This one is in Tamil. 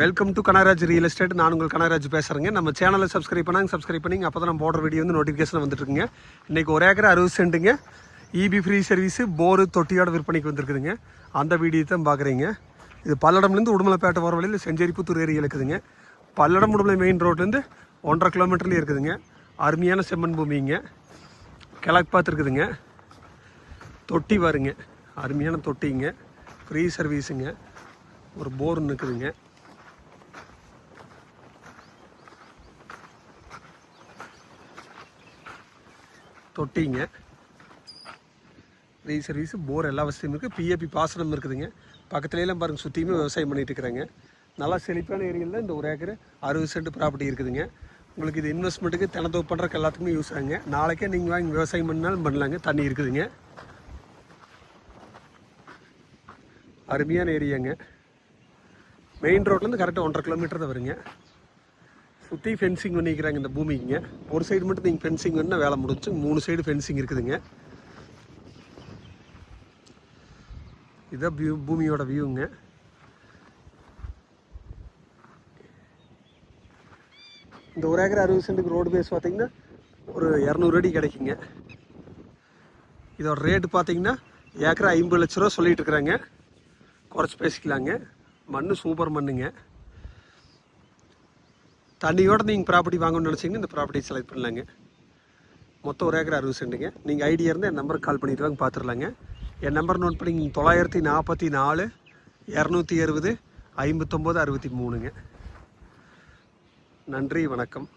Welcome to Kanagaraj real estate நான் உங்கள் கனகராஜ் பேசுகிறேங்க நம்ம சேனலை சப்ஸ்கிரைப் பண்ணாங்க சப்ஸ்கிரைப் பண்ணிங்க அப்போ தான் நம்ம போடுற வீடியோ வந்து நோட்டிஃபிகேஷன் வந்துட்டுருக்குங்க இன்றைக்கி ஒரு ஏக்கர் அறுபது சென்ட்டுங்க. இபி ஃப்ரீ சர்வீஸு போரு தொட்டியோட விற்பனைக்கு வந்திருக்குதுங்க. அந்த வீடியோ தான் பார்க்குறீங்க. இது பல்லடம்லேருந்து உடுமலைப்பேட்டை போகிற வழியில் செஞ்சேரிப்புத்தூர் ஏரியா இருக்குதுங்க. பல்லடம் உடுமலை மெயின் ரோட்லேருந்து ஒன்றரை கிலோமீட்டர்லேயே இருக்குதுங்க. அருமையான செம்மண் பூமிங்க. கிழக்கு பார்த்துருக்குதுங்க தொட்டி வருங்க அருமையான தொட்டிங்க. ஃப்ரீ சர்வீஸுங்க ஒரு போர் நிற்குதுங்க தொட்டிங்க. ஃப்ரீ சர்வீஸ் போர் எல்லா வசதியும் இருக்குது பிஏபி பாசனம் இருக்குதுங்க. பக்கத்துலலாம் பாருங்கள் சுற்றியுமே விவசாயம் பண்ணிகிட்டு இருக்கிறாங்க. நல்லா செழிப்பான ஏரியாவில் இந்த ஒரு ஏக்கர் அறுபது சென்ட் ப்ராப்பர்ட்டி இருக்குதுங்க. உங்களுக்கு இது இன்வெஸ்ட்மெண்ட்டுக்கு தினத்தோப்பு பண்ணுறக்கு எல்லாத்துக்குமே யூஸ் ஆகுங்க. நாளைக்கே நீங்கள் வாங்கி விவசாயம் பண்ணாலும் பண்ணலாங்க. தண்ணி இருக்குதுங்க. அருமையான ஏரியாங்க. மெயின் ரோட்லேருந்து கரெக்டாக ஒன்றரை கிலோமீட்டர் தான் வருங்க. சுற்றி ஃபென்சிங் பண்ணிக்கிறாங்க இந்த பூமிக்குங்க ஒரு சைடு மட்டும் நீங்கள் ஃபென்சிங் பண்ணால் வேலை முடிஞ்சு மூணு சைடு ஃபென்சிங் இருக்குதுங்க. இதுதான் வியூ பூமியோட வியூங்க இந்த ஒரு ஏக்கர் அறுபது சென்ட்டுக்கு ரோடு பேஸ் பார்த்தீங்கன்னா ஒரு இரநூறு அடி கிடைக்குங்க. இதோட ரேட்டு பார்த்தீங்கன்னா ஏக்கரை ஐம்பது லட்ச ரூபா சொல்லிகிட்டு இருக்கிறாங்க. குறைச்சி பேசிக்கலாங்க. மண் சூப்பர் மண்ணுங்க. தண்ணியோட நீங்கள் ப்ராப்பர்ட்டி வாங்கணும்னு நினச்சிங்கன்னா இந்த ப்ராப்பர்ட்டி செலக்ட் பண்ணலாங்க. மொத்தம் ஒரு ஏக்கர் அறுபது சென்ட்டுங்க. நீங்கள் ஐடியா இருந்தால் என் நம்பருக்கு கால் பண்ணிட்டு வாங்க பார்த்துடலாங்க என் நம்பர் நோட் பண்ணி தொள்ளாயிரத்தி நாற்பத்தி நாலு இரநூத்தி அறுபது ஐம்பத்தொம்போது அறுபத்தி மூணுங்க. நன்றி வணக்கம்.